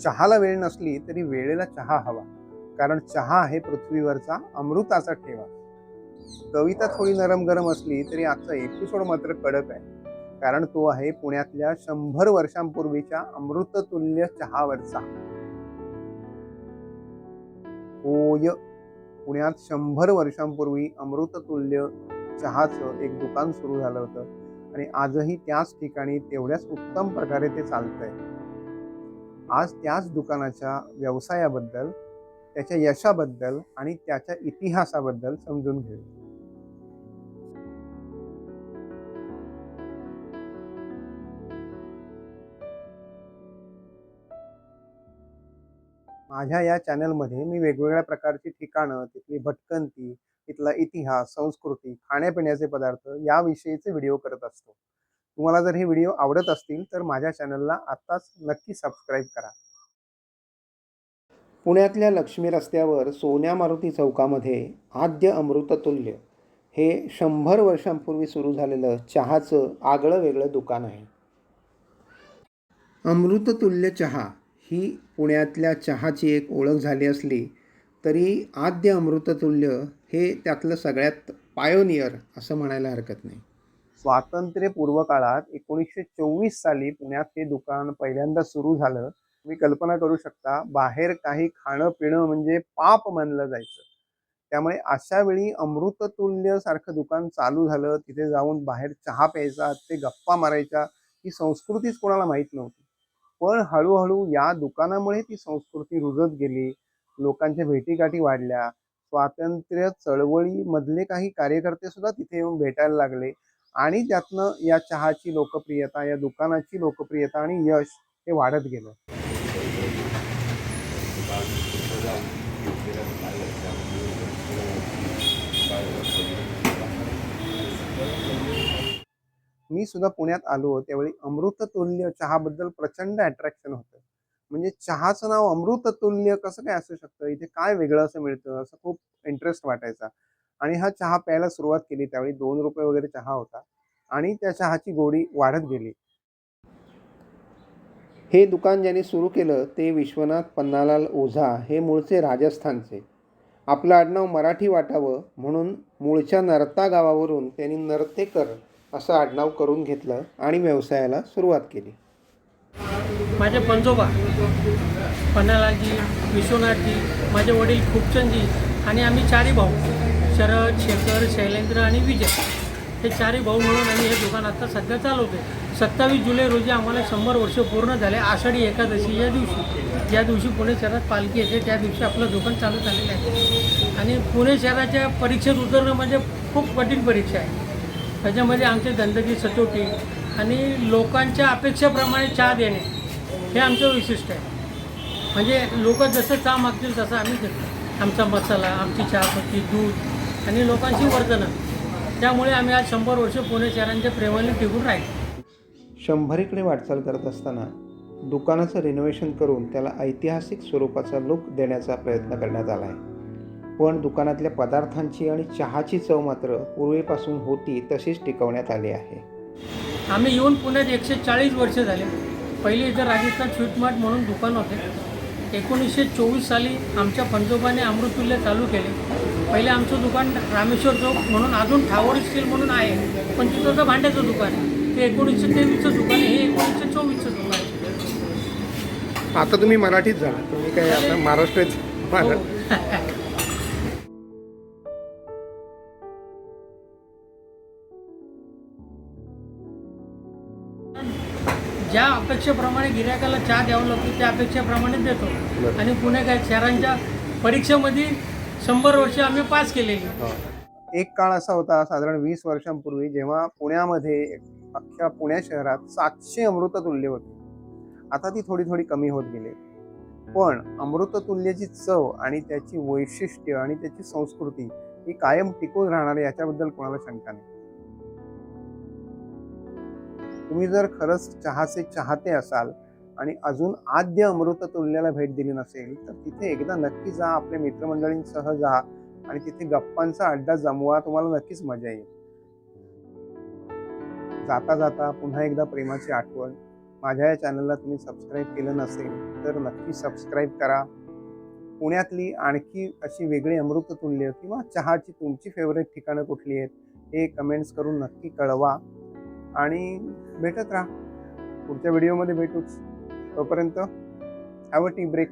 चहाला वेळ नसली तरी वेळेला चहा हवा. कारण चहा आहे पृथ्वीवरचा अमृताचा ठेवा. कविता थोडी नरम गरम असली तरी आजचा एपिसोड मात्र कडक आहे. कारण तो आहे पुण्यातल्या शंभर वर्षांपूर्वीच्या अमृततुल्य चहावरचा. होय पुण्यात शंभर वर्षांपूर्वी अमृततुल्य चहाचं एक दुकान सुरू झालं होतं. आणि आजही त्याच ठिकाणी तेवढ्याच उत्तम प्रकारे ते चालतंय. आज त्याच दुकानाच्या व्यवसायाबद्दल त्याच्या यशाबद्दल आणि त्याच्या इतिहासाबद्दल समजून घेऊ. माझ्या या चॅनलमध्ये मी वेगवेगळ्या प्रकारची ठिकाणं तिथली भटकंती तिथला इतिहास संस्कृती खाण्यापिण्याचे पदार्थ याविषयीचे व्हिडिओ करत असतो. तुम्हाला जर हे व्हिडिओ आवडत असतील तर माझ्या चॅनलला आत्ताच नक्की सबस्क्राईब करा. पुण्यातल्या लक्ष्मी रस्त्यावर सोन्या मारुती चौकामध्ये आद्य अमृततुल्य हे शंभर वर्षांपूर्वी सुरू झालेलं चहाचं आगळं वेगळं दुकान आहे. अमृततुल्य चहा ही पुण्यातल्या चहाची एक ओळख झाली असली तरी आद्य अमृततुल्य हे त्यातलं सगळ्यात पायोनियर असं म्हणायला हरकत नाही. स्वातंत्र्यपूर्व काळात एकोणीसशे चोवीस साली पुण्यात हे दुकान पहिल्यांदा सुरू झालं. तुम्ही कल्पना करू शकता बाहेर काही खाणं पिणं म्हणजे पाप मानलं जायचं. त्यामुळे अशा वेळी अमृततुल्य सारखं दुकान चालू झालं. तिथे जाऊन बाहेर चहा प्यायचा ते गप्पा मारायच्या ही संस्कृतीच कोणाला माहीत नव्हती. पण हळूहळू या दुकानामुळे ती संस्कृती रुजत गेली. लोकांच्या भेटीगाठी वाढल्या. स्वातंत्र्य चळवळीमधले काही कार्यकर्ते सुद्धा तिथे येऊन भेटायला लागले. आणि त्यातनं या चहाची लोकप्रियता या दुकानाची लोकप्रियता आणि यश हे वाढत गेलं. मी सुद्धा पुण्यात आलो त्यावेळी अमृततुल्य चहाबद्दल प्रचंड अट्रॅक्शन होतं. म्हणजे चहाचं नाव अमृततुल्य कसं काय असू शकतं? इथे काय वेगळं असं मिळतं? असं खूप इंटरेस्ट वाटायचा. आणि हा चहा प्यायला सुरुवात केली. त्यावेळी दोन रुपये वगैरे चहा होता आणि त्या चहाची गोडी वाढत गेली. हे दुकान ज्यांनी सुरू केलं ते विश्वनाथ पन्नालाल ओझा हे मूळचे राजस्थानचे. आपलं आडनाव मराठी वाटावं म्हणून मूळच्या नरता गावावरून त्यांनी नरतेकर असं आडनाव करून घेतलं आणि व्यवसायाला सुरुवात केली. माझे पंजोबा पन्नालालजी विश्वनाथजी माझे वडील खूपचंदजी आणि आम्ही चारही भाऊ शरद शेखर शैलेंद्र आणि विजय. हे चारही भाऊ मिळून आम्ही हे दुकान आता सध्या चालवतो सत्तावीस जुलै रोजी आम्हाला शंभर वर्ष पूर्ण झाले. आषाढी एकादशी या दिवशी. ज्या दिवशी पुणे शहरात पालखी येते. त्या दिवशी आपलं दुकान चालू झालेलं आहे. आणि पुणे शहराच्या परीक्षेत उतरणं म्हणजे खूप कठीण परीक्षा आहे. त्याच्यामध्ये आमचे गंदगी सचोटी आणि लोकांच्या अपेक्षेप्रमाणे चहा देणे हे आमचं वैशिष्ट्य आहे. म्हणजे लोक जसं चहा मागतील तसं आम्ही देतो. आमचा मसाला आमची चहापत्ती दूध आणि लोकांची वर्तनं. त्यामुळे आम्ही आज शंभर वर्ष पुणे शहरांच्या प्रेमाने टिकून राहील. शंभरीकडे वाटचाल करत असताना दुकानाचं रिनोव्हेशन करून त्याला ऐतिहासिक स्वरूपाचा लुक देण्याचा प्रयत्न करण्यात आला आहे पण दुकानातल्या पदार्थांची आणि चहाची चव मात्र पूर्वीपासून होती तशीच टिकवण्यात आली आहे. आम्ही येऊन पुण्यात एकशे चाळीस वर्ष झाले. पहिले इथं राजस्थान स्वीट मार्ट म्हणून दुकान होते. एकोणीसशे चोवीस साली आमच्या पंजोबाने अमृतुल्य चालू केले. पहिले आमचं दुकान रामेश्वर चौक म्हणून अजून ठावर स्टील म्हणून आहे. पण तिथं तर भांड्याचं दुकान आहे. ते एकोणीसशे तेवीसचं दुकान आहे हे एकोणीसशे चोवीसचं दुकान आहे. आता तुम्ही मराठीत झाला तुम्ही काय आता महाराष्ट्रात महारा- हो. ज्या अपेक्षेप्रमाणे गिरायकाला चहा द्यावं लागतो त्या अपेक्षेप्रमाणे देतो. आणि पुणे काय शहरांच्या परीक्षेमध्ये शंभर वर्ष आम्ही पास केलेली. हो. एक काळ असा होता साधारण वीस वर्षांपूर्वी जेव्हा पुण्यामध्ये अख्ख्या पुण्या शहरात सातशे अमृततुल्य होते. आता ती थोडी थोडी कमी होत गेली. पण अमृततुल्यची चव आणि त्याची वैशिष्ट्य आणि त्याची संस्कृती ही कायम टिकून राहणार आहे याच्याबद्दल कोणाला शंका नाही. तुम्ही जर खरंच चहाचे चाहते असाल आणि अजून आद्य अमृततुल्याला भेट दिली नसेल तर तिथे एकदा नक्की जा आपल्या मित्रमंडळींसह जा आणि तिथे गप्पांचा अड्डा जमवा तुम्हाला नक्कीच मजा येईल. जाता जाता पुन्हा एकदा प्रेमाची आठवण. माझ्या या चॅनलला तुम्ही सबस्क्राईब केलं नसेल तर नक्की सबस्क्राईब करा. पुण्यातली आणखी अशी वेगळी अमृततुल्य किंवा चहाची तुमची फेवरेट ठिकाणं कुठली आहेत हे कमेंट्स करून नक्की कळवा. आणि भेटत राहा. पुढच्या व्हिडिओमध्ये भेटूच. तोपर्यंत हॅव अ टी ब्रेक